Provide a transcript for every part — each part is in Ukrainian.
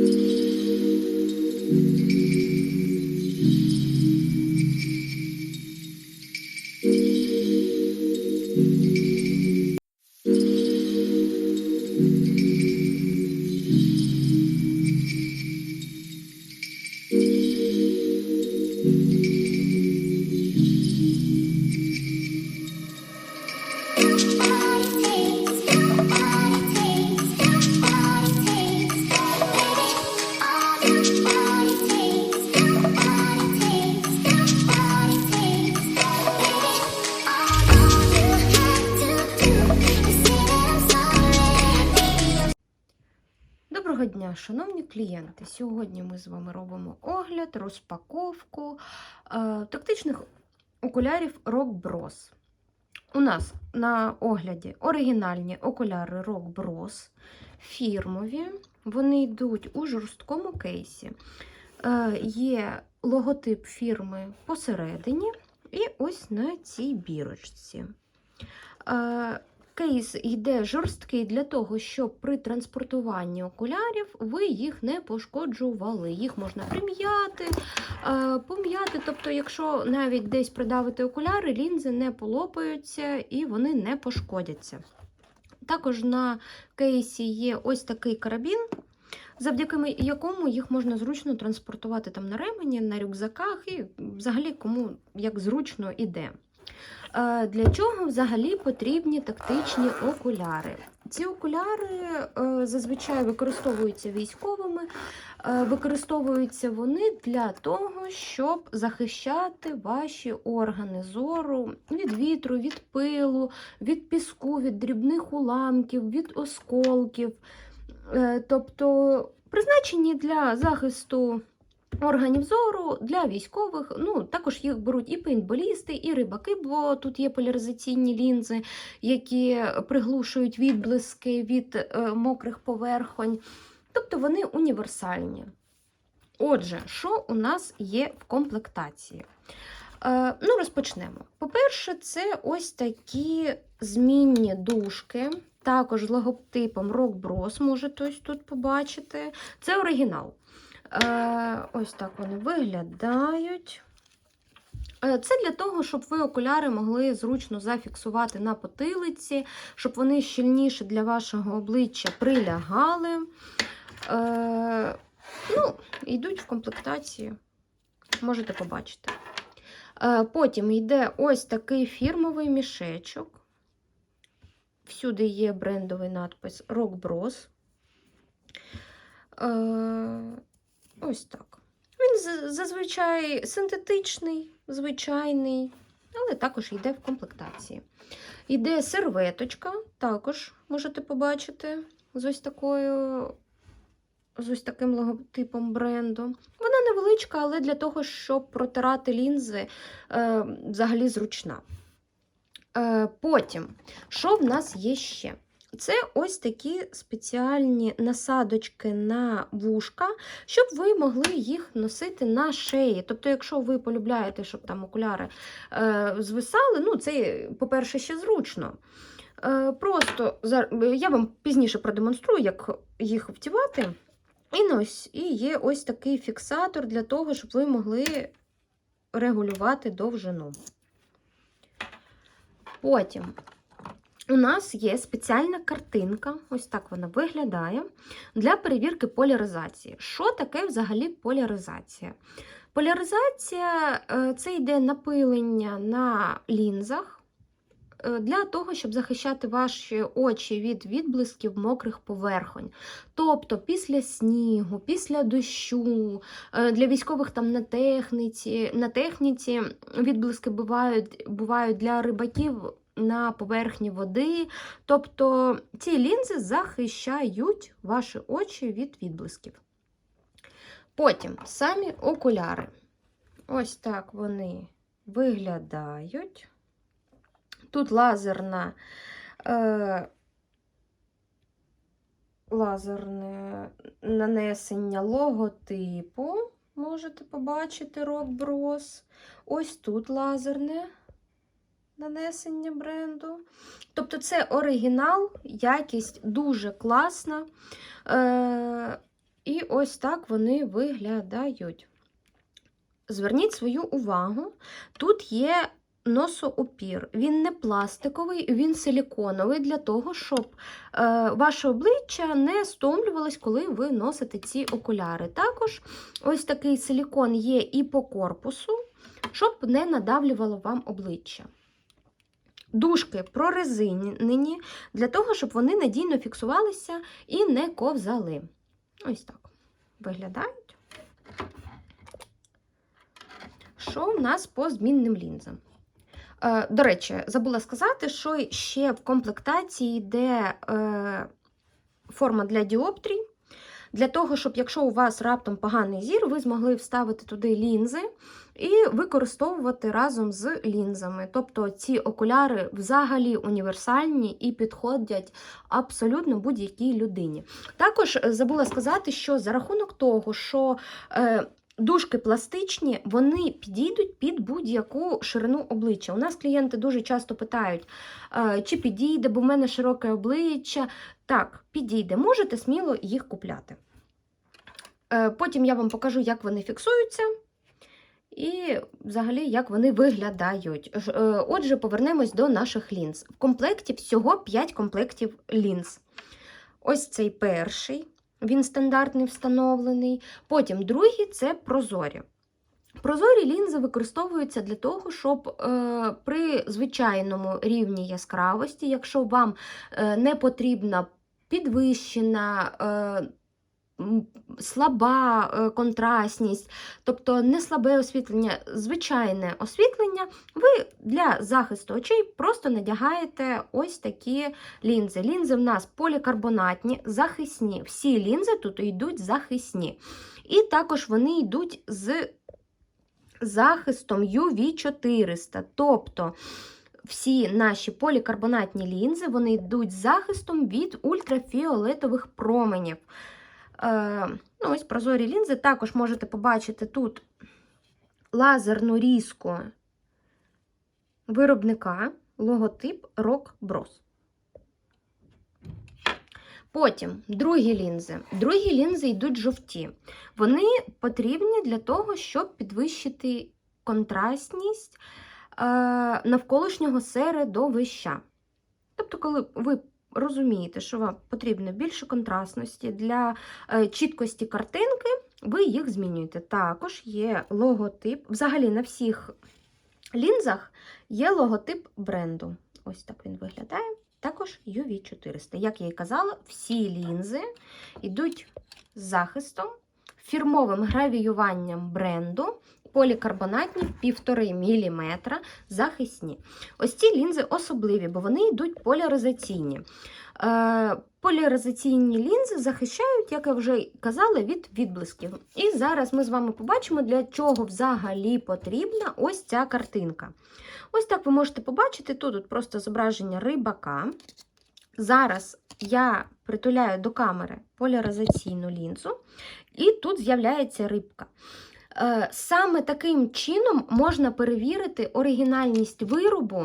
thank mm-hmm. you шановні клієнти. Сьогодні ми з вами робимо огляд, розпаковку е, тактичних окулярів Rock Bros. У нас на огляді оригінальні окуляри Rock Bros, фірмові. Вони йдуть у жорсткому кейсі. Е, є логотип фірми посередині, і ось на цій бірочці. Е, Кейс йде жорсткий для того, щоб при транспортуванні окулярів ви їх не пошкоджували. Їх можна прим'яти, е, пом'яти. Тобто, якщо навіть десь придавити окуляри, лінзи не полопаються і вони не пошкодяться. Також на кейсі є ось такий карабін, завдяки якому їх можна зручно транспортувати там на ремені, на рюкзаках і взагалі кому як зручно іде. Е, Для чого взагалі потрібні тактичні окуляри? Ці окуляри е, зазвичай використовуються військовими, е, використовуються вони для того, щоб захищати ваші органи зору від вітру, від пилу, від піску, від дрібних уламків, від осколків. Тобто призначені для захисту органів зору для військових. Ну, також їх беруть і пейнтболісти, і рибаки, бо тут є поляризаційні лінзи, які приглушують відблиски від е, мокрих поверхонь. Тобто вони універсальні. Отже, що у нас є в комплектації? Е, ну, розпочнемо. По-перше, це ось такі змінні дужки, також з логотипом Rock Bros, можете ось тут побачити. Це оригінал. Е, ось так вони виглядають. Е, Це для того, щоб ви окуляри могли зручно зафіксувати на потилиці, щоб вони щільніше для вашого обличчя прилягали. Е, ну, Йдуть в комплектації, можете побачити. Потім йде ось такий фірмовий мішечок. Всюди є брендовий надпис Bros. Ось так. Він зазвичай синтетичний, звичайний, але також йде в комплектації. Йде серветочка, також можете побачити з ось такою. З ось таким логотипом бренду. Вона невеличка, але для того, щоб протирати лінзи, е, взагалі зручна. Е, потім, що в нас є ще? Це ось такі спеціальні насадочки на вушка, щоб ви могли їх носити на шиї. Тобто, якщо ви полюбляєте, щоб там окуляри е, звисали, ну це, по-перше, ще зручно. Е, Просто я вам пізніше продемонструю, як їх втівати. І, ось, і є ось такий фіксатор для того, щоб ви могли регулювати довжину. Потім у нас є спеціальна картинка, ось так вона виглядає, для перевірки поляризації. Що таке взагалі поляризація? Поляризація е, це йде напилення на лінзах е, для того, щоб захищати ваші очі від відблисків мокрих поверхонь. Тобто після снігу, після дощу, е, для військових там на техніці, на техніці відблиски бувають, бувають для рибаків на поверхні води. Тобто ці лінзи захищають ваші очі від відблисків. Потім самі окуляри. Ось так вони виглядають. Тут лазерна, е, лазерне нанесення логотипу. Можете побачити Rock Bros. Ось тут лазерне нанесення бренду. Тобто це оригінал, якість дуже класна. Е, І ось так вони виглядають. Зверніть свою увагу, тут є носоупір. Він не пластиковий, він силіконовий для того, щоб е, ваше обличчя не стомлювалось, коли ви носите ці окуляри. Також ось такий силікон є і по корпусу, щоб не надавлювало вам обличчя. Дужки прорезинені для того, щоб вони надійно фіксувалися і не ковзали. Ось так виглядають. Що в нас по змінним лінзам? Е, до речі, забула сказати, що ще в комплектації йде е, форма для діоптрій. Для того, щоб якщо у вас раптом поганий зір, ви змогли вставити туди лінзи і використовувати разом з лінзами. Тобто ці окуляри взагалі універсальні і підходять абсолютно будь-якій людині. Також е, забула сказати, що за рахунок того, що е, Дужки пластичні, вони підійдуть під будь-яку ширину обличчя. У нас клієнти дуже часто питають, е, чи підійде, бо в мене широке обличчя. Так, підійде, можете сміло їх купляти. Потім я вам покажу, як вони фіксуються, і взагалі, як вони виглядають. Е, Отже, повернемось до наших лінз. В комплекті всього 5 комплектів лінз. Ось цей перший. Він стандартний встановлений. Потім другий це прозорі. Прозорі лінзи використовуються для того, щоб е, при звичайному рівні яскравості, якщо вам е, не потрібна підвищена, е, слаба е, контрастність, тобто не слабе освітлення, звичайне освітлення, ви для захисту очей просто надягаєте ось такі лінзи. Лінзи в нас полікарбонатні, захисні. Всі лінзи тут йдуть захисні. І також вони йдуть з захистом UV400. Тобто всі наші полікарбонатні лінзи вони йдуть захистом від ультрафіолетових променів. Е, ну, ось прозорі лінзи. Також можете побачити тут лазерну різку виробника, логотип Rock Bros. Потім другі лінзи. Другі лінзи йдуть жовті. Вони потрібні для того, щоб підвищити контрастність е, навколишнього середовища. Тобто, коли ви розумієте, що вам потрібно більше контрастності для е, чіткості картинки, ви їх змінюєте. Також є логотип, взагалі на всіх лінзах є логотип бренду. Ось так він виглядає. Також UV400. Як я і казала, всі лінзи йдуть з захистом, фірмовим гравіюванням бренду, полікарбонатні 1,5 мм захисні. Ось ці лінзи особливі, бо вони йдуть поляризаційні. Е, поляризаційні лінзи захищають, як я вже казала, від відблисків. І зараз ми з вами побачимо, для чого взагалі потрібна ось ця картинка. Ось так ви можете побачити, тут, тут просто зображення рибака. Зараз я притуляю до камери поляризаційну лінзу, і тут з'являється рибка. Е, Саме таким чином можна перевірити оригінальність виробу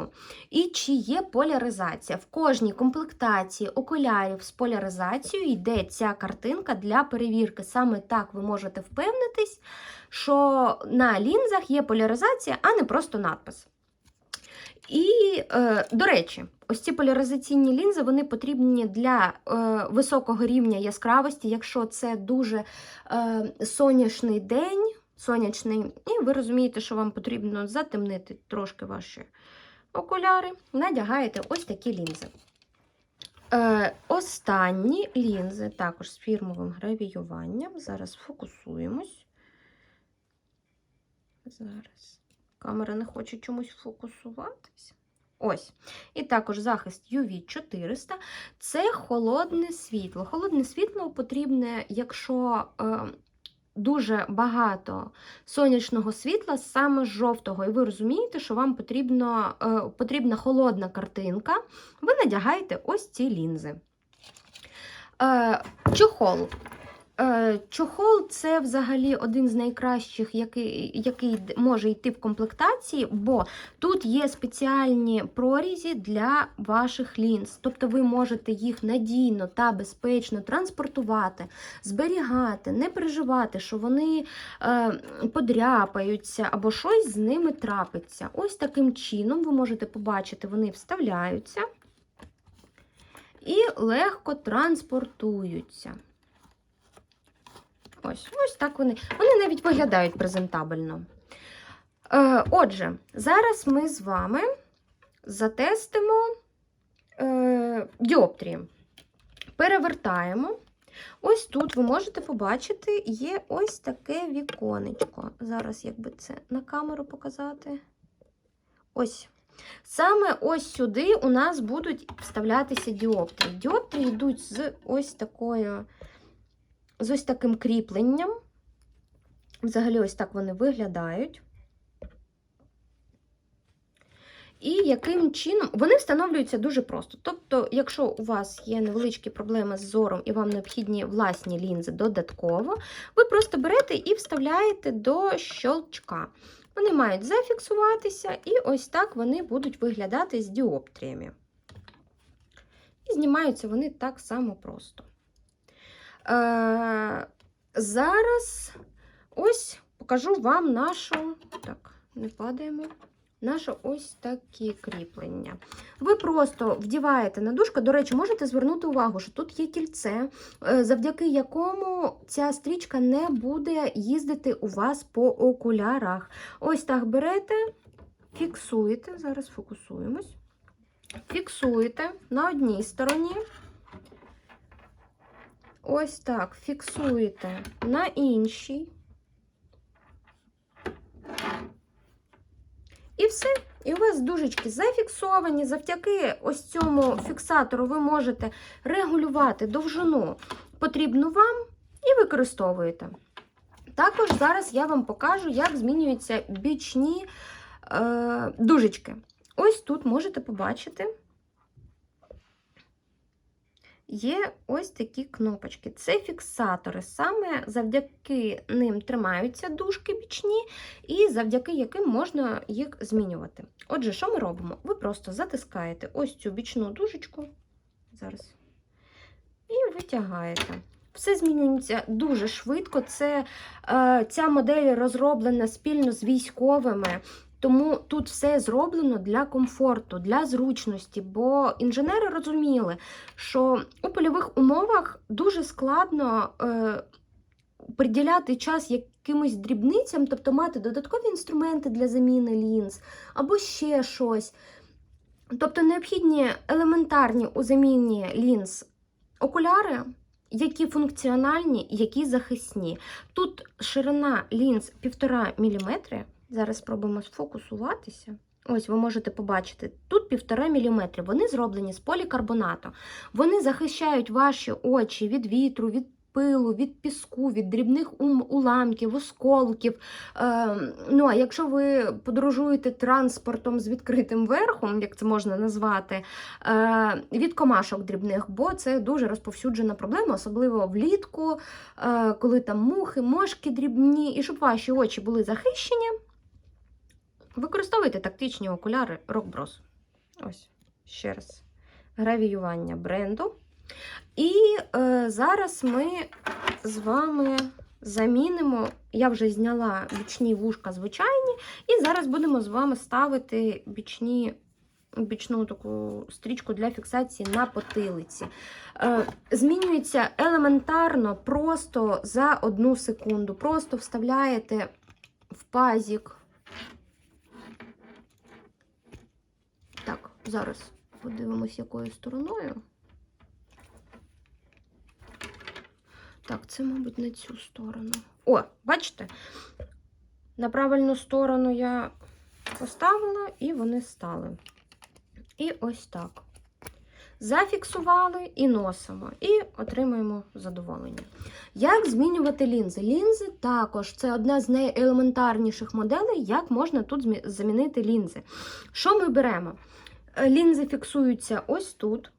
і чи є поляризація. В кожній комплектації окулярів з поляризацією йде ця картинка для перевірки. Саме так ви можете впевнитись, що на лінзах є поляризація, а не просто надпис. І, е, до речі, ось ці поляризаційні лінзи вони потрібні для е, високого рівня яскравості, якщо це дуже сонячний день, сонячний, і ви розумієте, що вам потрібно затемнити трошки ваші окуляри, надягаєте ось такі лінзи. Е, останні лінзи також з фірмовим гравіюванням. Зараз фокусуємось. Зараз. Камера не хоче чомусь фокусуватись. Ось. І також захист UV400 це холодне світло. Холодне світло потрібне, якщо е, дуже багато сонячного світла, саме жовтого. І ви розумієте, що вам потрібно, е, потрібна холодна картинка. Ви надягаєте ось ці лінзи. Е, чохол. Е, Чохол це взагалі один з найкращих, який, який може йти в комплектації, бо тут є спеціальні прорізі для ваших лінз. Тобто ви можете їх надійно та безпечно транспортувати, зберігати, не переживати, що вони е, подряпаються або щось з ними трапиться. Ось таким чином ви можете побачити, вони вставляються і легко транспортуються. Ось, ось так вони. Вони навіть виглядають презентабельно. Е, отже, зараз ми з вами затестимо е, діоптрії. Перевертаємо. Ось тут ви можете побачити, є ось таке віконечко. Зараз, як би це на камеру показати. Ось. Саме ось сюди у нас будуть вставлятися діоптрії. Діоптрії йдуть з ось такою з ось таким кріпленням. Взагалі, ось так вони виглядають. І яким чином вони встановлюються дуже просто. Тобто, якщо у вас є невеличкі проблеми з зором і вам необхідні власні лінзи додатково, ви просто берете і вставляєте до щелчка. Вони мають зафіксуватися, і ось так вони будуть виглядати з діоптріями. І знімаються вони так само просто. Е, зараз ось покажу вам нашу. Так, не падаємо. Наше ось такі кріплення. Ви просто вдіваєте на дужку. До речі, можете звернути увагу, що тут є кільце, е, завдяки якому ця стрічка не буде їздити у вас по окулярах. Ось так берете, фіксуєте, зараз фокусуємось. Фіксуєте на одній стороні. Ось так фіксуєте на іншій. І все. І у вас дужечки зафіксовані. Завдяки ось цьому фіксатору ви можете регулювати довжину потрібну вам і використовуєте. Також зараз я вам покажу, як змінюються бічні е, дужечки. Ось тут можете побачити. Є ось такі кнопочки. Це фіксатори. Саме завдяки ним тримаються дужки бічні, і завдяки яким можна їх змінювати. Отже, що ми робимо? Ви просто затискаєте ось цю бічну дужечку. Зараз. І витягаєте. Все змінюється дуже швидко. Це, е, Ця модель розроблена спільно з військовими. Тому тут все зроблено для комфорту, для зручності, бо інженери розуміли, що у польових умовах дуже складно е, приділяти час якимось дрібницям, тобто мати додаткові інструменти для заміни лінз або ще щось. Тобто необхідні елементарні у заміні лінз окуляри, які функціональні, які захисні. Тут ширина лінз 1,5 мм. Зараз спробуємо сфокусуватися. Ось ви можете побачити, тут 1,5 мм. Вони зроблені з полікарбонату. Вони захищають ваші очі від вітру, від пилу, від піску, від дрібних уламків, осколків. Е, ну, а якщо ви подорожуєте транспортом з відкритим верхом, як це можна назвати, е, від комашок дрібних, бо це дуже розповсюджена проблема, особливо влітку, е, коли там мухи, мошки дрібні, і щоб ваші очі були захищені. Використовуйте тактичні окуляри Rock Bros. Ось, ще раз. Гравіювання бренду. І е, зараз ми з вами замінимо. Я вже зняла бічні вушка звичайні, і зараз будемо з вами ставити бічні, бічну таку стрічку для фіксації на потилиці. Е, змінюється елементарно, просто за одну секунду. Просто вставляєте в пазік. Так, зараз подивимось, якою стороною. Так, це, мабуть, на цю сторону. О, бачите? На правильну сторону я поставила, і вони стали. І ось так. Зафіксували і носимо, і отримуємо задоволення. Як змінювати лінзи? Лінзи також це одна з найелементарніших моделей, як можна тут замінити лінзи. Що ми беремо? Лінзи фіксуються ось тут,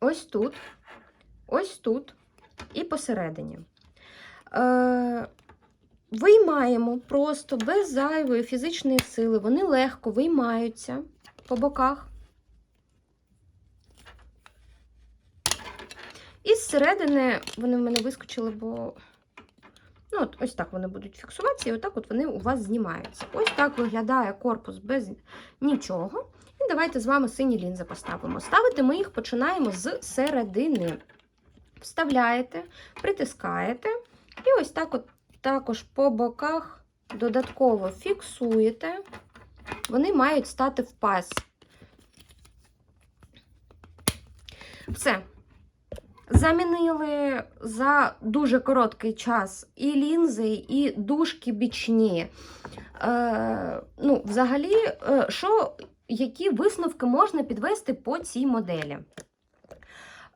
ось тут, ось тут і посередині. Е, Виймаємо просто без зайвої фізичної сили. Вони легко виймаються по боках. І зсередини вони в мене вискочили, бо ну, от, ось так вони будуть фіксуватися, і отак от вони у вас знімаються. Ось так виглядає корпус без нічого. І давайте з вами сині лінзи поставимо. Ставити ми їх починаємо з середини. Вставляєте, притискаєте, і ось так от також по боках додатково фіксуєте. Вони мають стати в паз. Все. Замінили за дуже короткий час і лінзи, і дужки бічні. Е, ну, взагалі, е, що, які висновки можна підвести по цій моделі?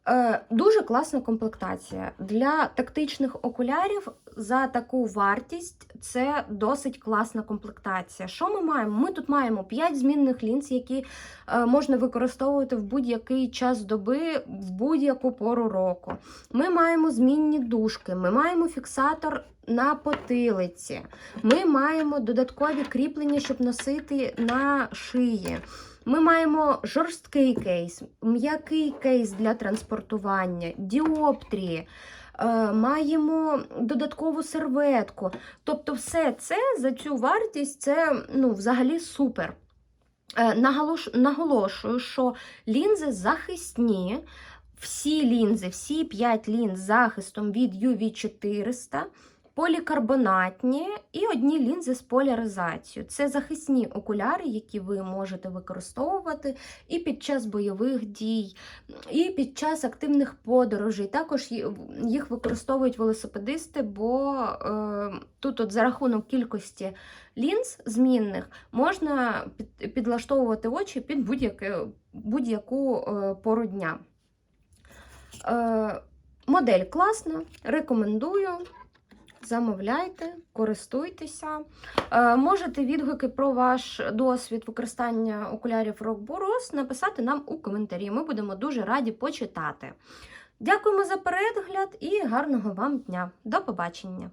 Е, дуже класна комплектація. Для тактичних окулярів за таку вартість це досить класна комплектація. Що ми маємо? Ми тут маємо 5 змінних лінз, які е, можна використовувати в будь-який час доби, в будь-яку пору року. Ми маємо змінні дужки, ми маємо фіксатор на потилиці, ми маємо додаткові кріплення, щоб носити на шиї. Ми маємо жорсткий кейс, м'який кейс для транспортування, діоптрії, е, маємо додаткову серветку. Тобто, все це за цю вартість це ну, взагалі супер. Е, Наголошую, що лінзи захисні. Всі лінзи, всі 5 лінз захистом від UV400, полікарбонатні і одні лінзи з поляризацією. Це захисні окуляри, які ви можете використовувати і під час бойових дій, і під час активних подорожей. Також їх використовують велосипедисти, бо е, тут, от за рахунок кількості лінз змінних, можна під, підлаштовувати очі під будь-яку е, пору дня. Е, модель класна, рекомендую. Замовляйте, користуйтеся. Е, можете відгуки про ваш досвід використання окулярів Rockboros написати нам у коментарі. Ми будемо дуже раді почитати. Дякуємо за перегляд і гарного вам дня. До побачення!